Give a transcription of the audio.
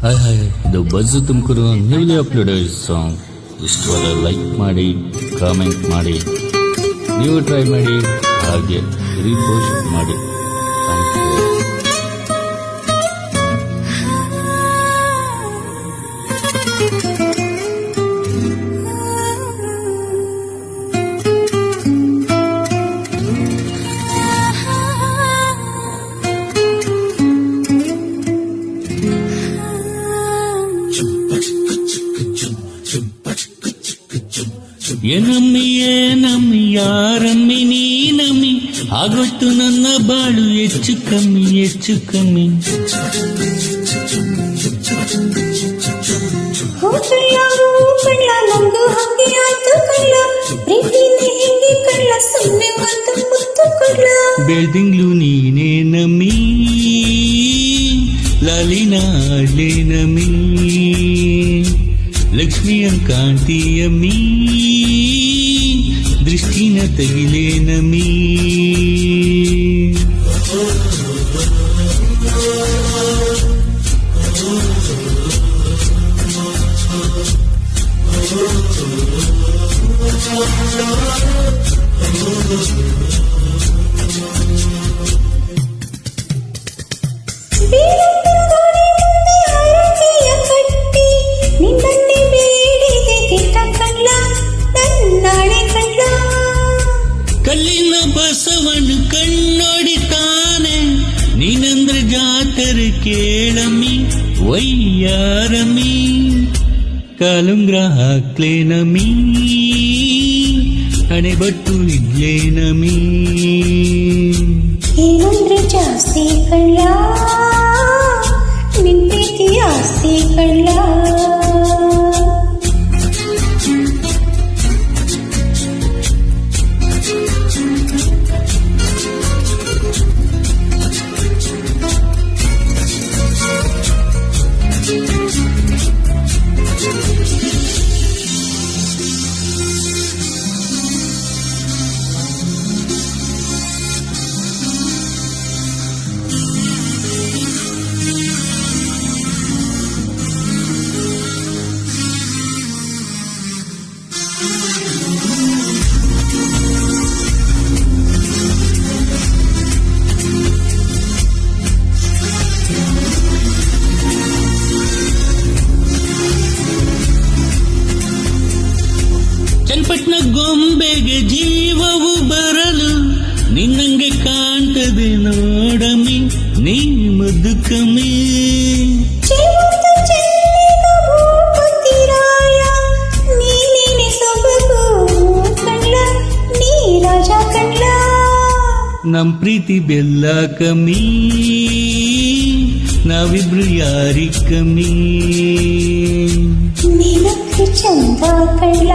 Hi hi ಇದು Bajju Tumakuru newly uploaded song ಇಷ್ಟವಾದ like ಮಾಡಿ ಕಾಮೆಂಟ್ ಮಾಡಿ. ನೀವು ಟ್ರೈ ಮಾಡಿ, ಹಾಗೆ ರೀಪೋಸ್ಟ್ ಮಾಡಿ. ಏನಮ್ಮಿ ಏನಮ್ಮಿ ಯಾರಮ್ಮಿ ನೀನಮ್ಮಿ ಆಗೊತ್ತು ನನ್ನ ಬಾಳು ಹೆಚ್ಚು ಕಮ್ಮಿ ಹೆಚ್ಚು ಕಮ್ಮಿ ಹೋ ಕಳ್ಳ ಹೋ ಕಳ್ಳ ನಮ್ದು ಹಂಗೆ ಆಯ್ತು ಕಳ್ಳ ಪ್ರೀತಿನೇ ಹಿಂಗೆ ಕಳ್ಳ ಸುಮ್ಮನೆ ಒಂದು ಮುತ್ತು ಕಳ್ಳ ಬೆಳ್ದಿಂಗ್ಳು ನೀನೇ ನಮ್ಮಿ ಲಾಲಿನ ಆಡ್ಲೆ ನಮ್ಮಿ ಲಕ್ಷ್ಮಿಯ ಕಾಂತಿಯಮ್ಮಿ ದೃಷ್ಟಿನ ತಗಿಲೇ ನಮ್ಮಿ ಹರಕೆಯ கேளமி ஒய்யாரமி கலுங்கிரக கிளேனமி அனைபட்டு இல்லேனமி ஏனென்று ஜாஸ்தி கள்ளா ಬೊಂಬೆಗೆ ಜೀವವು ಬರಲು ನಿನ್ನಂಗೆ ಕಾಣ್ತದೆ ನೋಡಮಿ ನೀ ಮದುಕಮಿ ನಮ್ ಪ್ರೀತಿ ಬೆಲ್ಲ ಕಮ್ಮಿ ನಾವಿಬ್ರು ಯಾರಿ ಕಮ್ಮಿ ಚಂದ ಕಳ್ಳ